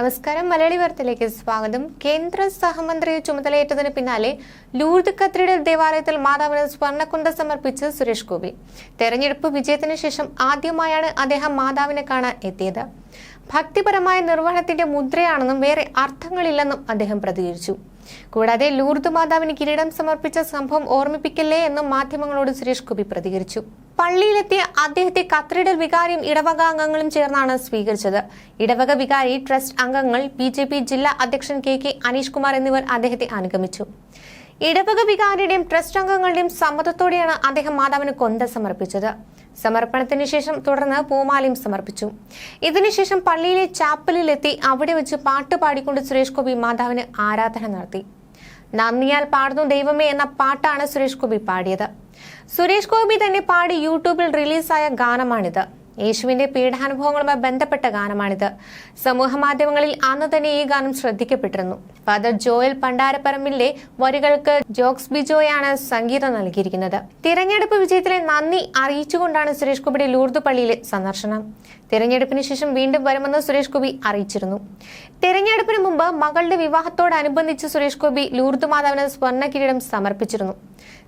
നമസ്കാരം. മലയാളി വാർത്തയിലേക്ക് സ്വാഗതം. കേന്ദ്ര സഹമന്ത്രി ചുമതലയേറ്റതിന് പിന്നാലെ ലൂർദ് കത്രിയുടെ ദേവാലയത്തിൽ മാതാവിന് സ്വർണക്കുന്ത സമർപ്പിച്ച് സുരേഷ് ഗോപി. തെരഞ്ഞെടുപ്പ് വിജയത്തിന് ശേഷം ആദ്യമായാണ് അദ്ദേഹം മാതാവിനെ കാണാൻ എത്തിയത്. ഭക്തിപരമായ നിർവഹണത്തിന്റെ മുദ്രയാണെന്നും വേറെ അർത്ഥങ്ങളില്ലെന്നും അദ്ദേഹം പ്രതികരിച്ചു. കൂടാതെ ലൂർദ് മാതാവിന് കിരീടം സമർപ്പിച്ച സംഭവം ഓർമ്മിപ്പിക്കല്ലേ എന്നും മാധ്യമങ്ങളോട് സുരേഷ് ഗോപി പ്രതികരിച്ചു. പള്ളിയിലെത്തിയ അദ്ദേഹത്തെ കത്രിഡൽ വികാരിയും ഇടവക അംഗങ്ങളും ചേർന്നാണ് സ്വീകരിച്ചത്. ഇടവക വികാരി ട്രസ്റ്റ് അംഗങ്ങൾ ബി ജില്ലാ അധ്യക്ഷൻ കെ കെ അനീഷ് കുമാർ എന്നിവർ അദ്ദേഹത്തെ അനുഗമിച്ചു. ഇടവക വികാരിയുടെയും ട്രസ്റ്റ് അംഗങ്ങളുടെയും സമ്മതത്തോടെയാണ് അദ്ദേഹം മാതാവിന് കൊന്ത സമർപ്പിച്ചത്. സമർപ്പണത്തിന് ശേഷം തുടർന്ന് പൂമാലയും സമർപ്പിച്ചു. ഇതിനുശേഷം പള്ളിയിലെ ചാപ്പലിലെത്തി അവിടെ വെച്ച് പാട്ട് പാടിക്കൊണ്ട് സുരേഷ് ഗോപി മാതാവിന് ആരാധന നടത്തി. നന്ദിയാൽ പാടുന്നു ദൈവമേ എന്ന പാട്ടാണ് സുരേഷ് ഗോപി പാടിയത്. സുരേഷ് ഗോപി തന്നെ പാടി യൂട്യൂബിൽ റിലീസായ ഗാനമാണിത്. യേശുവിന്റെ പീഡാനുഭവങ്ങളുമായി ബന്ധപ്പെട്ട ഗാനമാണിത്. സമൂഹ മാധ്യമങ്ങളിൽ അന്ന് തന്നെ ഈ ഗാനം ശ്രദ്ധിക്കപ്പെട്ടിരുന്നു. ഫാദർ ജോയൽ പണ്ടാരപ്പറമ്പിലെ വരികൾക്ക് ജോക്സ് ബിജോയാണ് സംഗീതം നൽകിയിരിക്കുന്നത്. തിരഞ്ഞെടുപ്പ് വിജയത്തിലെ നന്ദി അറിയിച്ചുകൊണ്ടാണ് സുരേഷ് ഗോപിയുടെ ലൂർദ് പള്ളിയിലെ സന്ദർശനം. തിരഞ്ഞെടുപ്പിന് ശേഷം വീണ്ടും വരുമെന്ന് സുരേഷ് ഗോപി അറിയിച്ചിരുന്നു. തിരഞ്ഞെടുപ്പിന് മുമ്പ് മകളുടെ വിവാഹത്തോടനുബന്ധിച്ച് സുരേഷ് ഗോപി ലൂർദ് മാതാവിന് സ്വർണ കിരീടം സമർപ്പിച്ചിരുന്നു.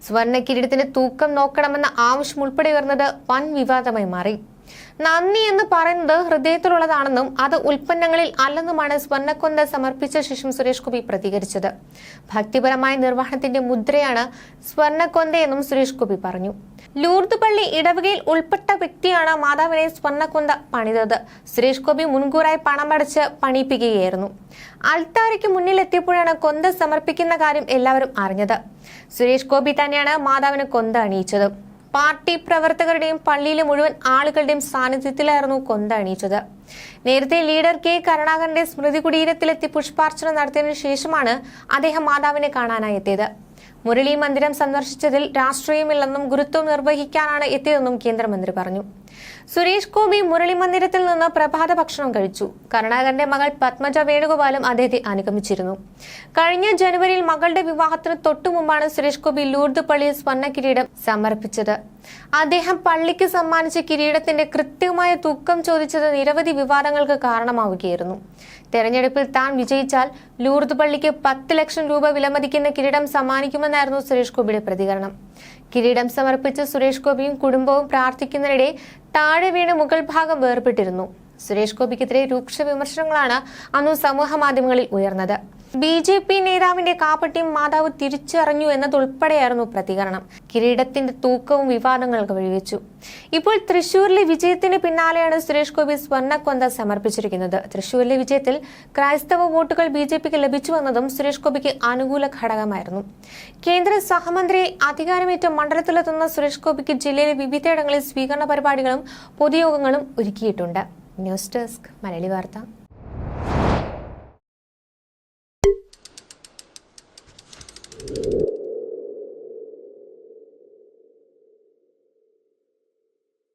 സ്വർണ കിരീടത്തിന്റെ തൂക്കം നോക്കണമെന്ന ആവശ്യം ഉൾപ്പെടെ ഉയർന്നത് വൻ വിവാദമായി മാറി. നന്ദി എന്ന് പറയുന്നത് ഹൃദയത്തിലുള്ളതാണെന്നും അത് ഉൽപ്പന്നങ്ങളിൽ അല്ലെന്നുമാണ് സ്വർണക്കൊന്ത സമർപ്പിച്ച ശേഷം സുരേഷ് ഗോപി പ്രതികരിച്ചത്. ഭക്തിപരമായ നിർവഹണത്തിന്റെ മുദ്രയാണ് സ്വർണക്കൊന്തയെന്നും സുരേഷ് ഗോപി പറഞ്ഞു. ലൂർദ് പള്ളി ഇടവകയിൽ ഉൾപ്പെട്ട വ്യക്തിയാണ് മാതാവിനെ സ്വർണക്കൊന്ത പണിതത്. സുരേഷ് ഗോപി മുൻകൂറായി പണമടച്ച് പണിയിപ്പിക്കുകയായിരുന്നു. അൾത്താരയ്ക്ക് മുന്നിലെത്തിയപ്പോഴാണ് കൊന്ത സമർപ്പിക്കുന്ന കാര്യം എല്ലാവരും അറിഞ്ഞത്. സുരേഷ് ഗോപി തന്നെയാണ് മാതാവിന് കൊന്ത അണിയിച്ചത്. പാർട്ടി പ്രവർത്തകരുടെയും പള്ളിയിലെ മുഴുവൻ ആളുകളുടെയും സാന്നിധ്യത്തിലായിരുന്നു കൊന്ത അണിയിച്ചത്. നേരത്തെ ലീഡർ കെ കരുണാകരന്റെ സ്മൃതി കുടീരത്തിലെത്തി പുഷ്പാർച്ചന നടത്തിയതിനു ശേഷമാണ് അദ്ദേഹം മാതാവിനെ കാണാനായി എത്തിയത്. മുരളി മന്ദിരം സന്ദർശിച്ചതിൽ രാഷ്ട്രീയമില്ലെന്നും ഗുരുത്വം നിർവഹിക്കാനാണ് എത്തിയതെന്നും കേന്ദ്രമന്ത്രി പറഞ്ഞു. സുരേഷ് ഗോപി മുരളി മന്ദിരത്തിൽ നിന്ന് പ്രഭാത ഭക്ഷണം കഴിച്ചു. കരുണാകരന്റെ മകൾ പത്മജ വേണുഗോപാലും അദ്ദേഹത്തെ അനുഗമിച്ചിരുന്നു. കഴിഞ്ഞ ജനുവരിയിൽ മകളുടെ വിവാഹത്തിന് തൊട്ടു മുമ്പാണ് സുരേഷ് ഗോപി ലൂർദ് പള്ളിയിൽ സ്വർണ കിരീടം സമർപ്പിച്ചത്. അദ്ദേഹം പള്ളിക്ക് സമ്മാനിച്ച കിരീടത്തിന്റെ കൃത്യമായ തൂക്കം ചോദിച്ചത് നിരവധി വിവാദങ്ങൾക്ക് കാരണമാവുകയായിരുന്നു. തെരഞ്ഞെടുപ്പിൽ താൻ വിജയിച്ചാൽ ലൂർദ് പള്ളിക്ക് പത്ത് ലക്ഷം രൂപ വിലമതിക്കുന്ന കിരീടം സമ്മാനിക്കുമെന്നായിരുന്നു സുരേഷ് ഗോപിയുടെ പ്രതികരണം. കിരീടം സമർപ്പിച്ച സുരേഷ് ഗോപിയും കുടുംബവും പ്രാർത്ഥിക്കുന്നതിനിടെ താഴെ വീണ് മുകൾ ഭാഗം വേർപെട്ടിരുന്നു. സുരേഷ് ഗോപിക്കെതിരെ രൂക്ഷ വിമർശനങ്ങളാണ് അന്ന് സമൂഹ മാധ്യമങ്ങളിൽ ഉയർന്നത്. ബി ജെ പി നേതാവിന്റെ കാപട്യം മാതാവ് തിരിച്ചറിഞ്ഞു എന്നതുൾപ്പെടെയായിരുന്നു പ്രതികരണം. കിരീടത്തിന്റെ തൂക്കവും വിവാദങ്ങൾക്ക് വഴിവെച്ചു. ഇപ്പോൾ തൃശൂരിലെ വിജയത്തിന് പിന്നാലെയാണ് സുരേഷ് ഗോപി സ്വർണക്കൊന്ത സമർപ്പിച്ചിരിക്കുന്നത്. തൃശൂരിലെ വിജയത്തിൽ ക്രൈസ്തവ വോട്ടുകൾ ബി ജെ പിക്ക് ലഭിച്ചുവെന്നതും സുരേഷ് ഗോപിക്ക് അനുകൂല ഘടകമായിരുന്നു. കേന്ദ്ര സഹമന്ത്രി അധികാരമേറ്റ മണ്ഡലത്തിലെത്തുന്ന സുരേഷ് ഗോപിക്ക് ജില്ലയിലെ വിവിധയിടങ്ങളിൽ സ്വീകരണ പരിപാടികളും പൊതുയോഗങ്ങളും ഒരുക്കിയിട്ടുണ്ട്. ന്യൂസ് ഡെസ്ക് മലയാളി വാർത്ത.